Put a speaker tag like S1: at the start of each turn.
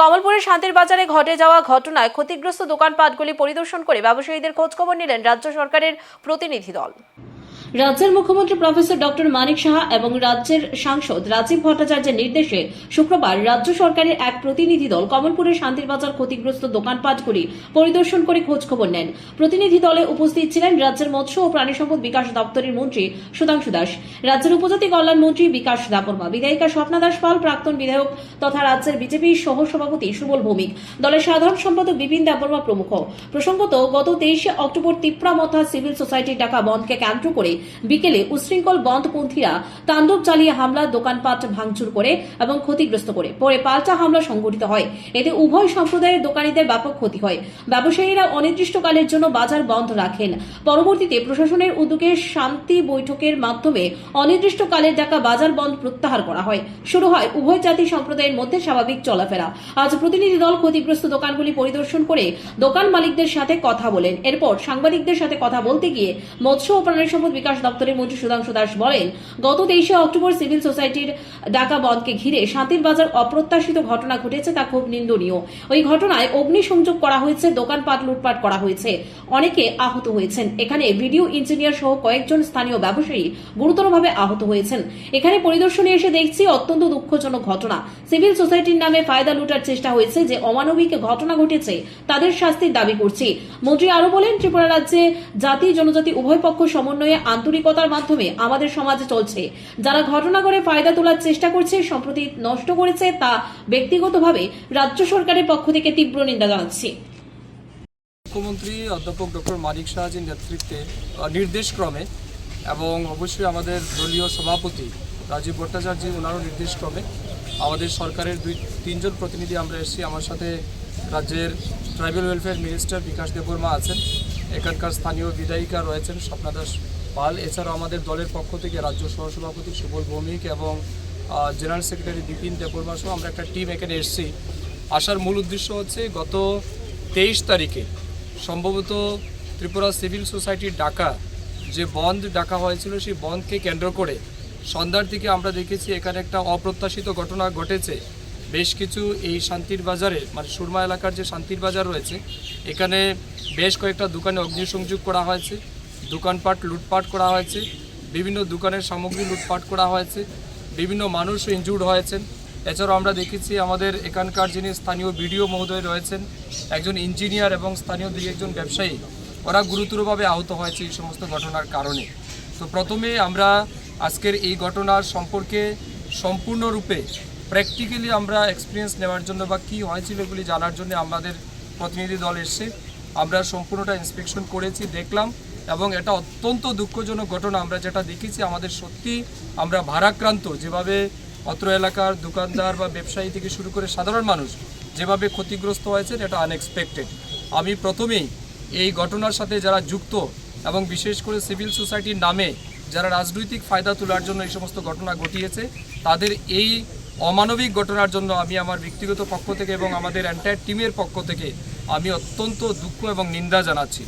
S1: কমলপুরের শান্তির বাজারে ঘটে যাওয়া ঘটনায় ক্ষতিগ্রস্ত দোকানপাটগুলি পরিদর্শন করে ব্যবসায়ীদের খোঁজখবর নিলেন রাজ্য সরকারের প্রতিনিধি দল। রাজ্যের মুখ্যমন্ত্রী প্রফেসর ডক্টর মানিক সাহা এবং রাজ্যের সাংসদ রাজীব ভট্টাচার্যের নির্দেশে শুক্রবার রাজ্য সরকারের এক প্রতিনিধি দল কমলপুরের শান্তির বাজার ক্ষতিগ্রস্ত দোকানপাটগুলি পরিদর্শন করে খোঁজখবর নেন। প্রতিনিধি দলে উপস্থিত ছিলেন রাজ্যের মৎস্য ও প্রাণী সম্পদ বিকাশ দপ্তরের মন্ত্রী সুধাংশু দাস, রাজ্যের উপজাতি কল্যাণ মন্ত্রী বিকাশ দাপরমা, বিধায়িকা স্বপ্না দাস পাল, প্রাক্তন বিধায়ক তথা রাজ্যের বিজেপির সহ সভাপতি সুবল ভৌমিক, দলের সাধারণ সম্পাদক বিপিন দেববর্মা প্রমুখ। প্রসঙ্গত, গত তেইশে অক্টোবর তিপ্রামথা সিভিল সোসাইটির ডাকা বন্ধকে কেন্দ্র করে বিকেলে উশৃঙ্খল বন্ধপন্থীরা তাণ্ডব চালিয়ে হামলা, দোকানপাট ভাঙচুর করে এবং ক্ষতিগ্রস্ত করে। পরে পাল্টা হামলা সংঘটিত হয়। এতে উভয় সম্প্রদায়ের দোকানীদের ব্যাপক ক্ষতি হয়। ব্যবসায়ীরা অনির্দিষ্টকালের জন্য বাজার বন্ধ রাখেন। পরবর্তীতে প্রশাসনের উদ্যোগে শান্তি বৈঠকের মাধ্যমে অনির্দিষ্টকালের ডাকা বাজার বন্ধ প্রত্যাহার করা হয়। শুরু হয় উভয় জাতি সম্প্রদায়ের মধ্যে স্বাভাবিক চলাফেরা। আজ প্রতিনিধি দল ক্ষতিগ্রস্ত দোকানগুলি পরিদর্শন করে দোকান মালিকদের সাথে কথা বলেন। এরপর সাংবাদিকদের সাথে কথা বলতে গিয়ে মৎস্য ও প্রাণী সম্পদ বিকাশ দপ্তরের মন্ত্রী সুধাংশু দাস বলেন, গত তেইশে অক্টোবর সিভিল সোসাইটির ডাকা বন্ধকে ঘিরে শান্তির বাজার অপ্রত্যাশিত ঘটনা ঘটেছে তা খুব নিন্দনীয়। ওই ঘটনায় অগ্নিসংযোগ করা হয়েছে, দোকানপাট লুটপাট করা হয়েছে। অনেকে আহত হয়েছেন। এখানে ভিডিও ইঞ্জিনিয়ার সহ কয়েকজন স্থানীয় ব্যবসায়ী গুরুতরভাবে আহত হয়েছেন। এখানে পরিদর্শনে এসে দেখছি অত্যন্ত দুঃখজনক ঘটনা। সিভিল সোসাইটির নামে ফায়দা লুটার চেষ্টা হয়েছে যে অমানবিক ঘটনা ঘটেছে, তাদের শাস্তির দাবি করছি। মন্ত্রী আরও বলেন, ত্রিপুরা রাজ্যে জাতি জনজাতি উভয় পক্ষ সমন্বয়ে আন্তরিকতার মাধ্যমে আমাদের সমাজে চলছে। যারা ঘটনা করে ফায়দা তোলার চেষ্টা করছে, সম্প্রতি নষ্ট করেছে তা ব্যক্তিগতভাবে রাজ্য সরকারের পক্ষ থেকে তীব্র নিন্দা জানাচ্ছি।
S2: মুখ্যমন্ত্রী, অধ্যাপক ডক্টর মানিক শাহজির নেতৃত্বে নির্দেশক্রমে এবং অবশ্যই আমাদের দলীয় সভাপতি রাজীব ভট্টাচার্য ওনারও নির্দেশক্রমে আমাদের সরকারের দুই, তিনজন প্রতিনিধি আমরা এসেছি। আমার সাথে রাজ্যের tribal welfare minister Bikash Debbarma আছেন। এখানকার স্থানীয় বিধায়িকা রয়েছেন স্বপ্না দাস পাল এছাড়াও আমাদের দলের পক্ষ থেকে রাজ্য সহসভাপতি সুবল ভৌমিক এবং জেনারেল সেক্রেটারি বিপিন দেববর্মা সহ আমরা একটা টিম এখানে এসেছি। আসার মূল উদ্দেশ্য হচ্ছে গত তেইশ তারিখে সম্ভবত ত্রিপুরা সিভিল সোসাইটির ডাকা যে বন্ধ ডাকা হয়েছিল, সেই বন্ধকে কেন্দ্র করে সন্ধ্যার দিকে আমরা দেখেছি এখানে একটা অপ্রত্যাশিত ঘটনা ঘটেছে। বেশ কিছু এই শান্তির বাজারে মানে সুরমা এলাকার যে শান্তির বাজার রয়েছে, এখানে বেশ কয়েকটা দোকানে অগ্নিসংযোগ করা হয়েছে। দোকানপাট লুটপাট করা হয়েছে, বিভিন্ন দোকানের সামগ্রী লুটপাট করা হয়েছে, বিভিন্ন মানুষ ইনজুর্ড হয়েছেন। এছাড়াও আমরা দেখেছি আমাদের এখানকার যিনি স্থানীয় বিডিও মহোদয় রয়েছেন, একজন ইঞ্জিনিয়ার এবং স্থানীয় দুই একজন ব্যবসায়ী, ওরা গুরুতরভাবে আহত হয়েছে এই সমস্ত ঘটনার কারণে। তো প্রথমে আমরা আজকের এই ঘটনার সম্পর্কে সম্পূর্ণরূপে প্র্যাকটিক্যালি আমরা এক্সপিরিয়েন্স নেওয়ার জন্য বা কী হয়েছিল এগুলি জানার জন্য আমাদের প্রতিনিধি দল এসছে। আমরা সম্পূর্ণটা ইন্সপেকশন করেছি, দেখলাম। এবং এটা অত্যন্ত দুঃখজনক ঘটনা, আমরা যেটা দেখেছি আমাদের সত্যি আমরা ভারাক্রান্ত। যেভাবে অত্র এলাকার দোকানদার বা ব্যবসায়ী থেকে শুরু করে সাধারণ মানুষ যেভাবে ক্ষতিগ্রস্ত হয়েছেন, এটা আনএক্সপেক্টেড আমি প্রথমেই এই ঘটনার সাথে যারা যুক্ত এবং বিশেষ করে সিভিল সোসাইটির নামে যারা রাজনৈতিক ফায়দা তোলার জন্য এই সমস্ত ঘটনা ঘটিয়েছে, তাদের এই অমানবিক ঘটনার জন্য আমি আমার ব্যক্তিগত পক্ষ থেকে এবং আমাদের এন্টায়ার টিমের পক্ষ থেকে আমি অত্যন্ত দুঃখ এবং নিন্দা জানাচ্ছি।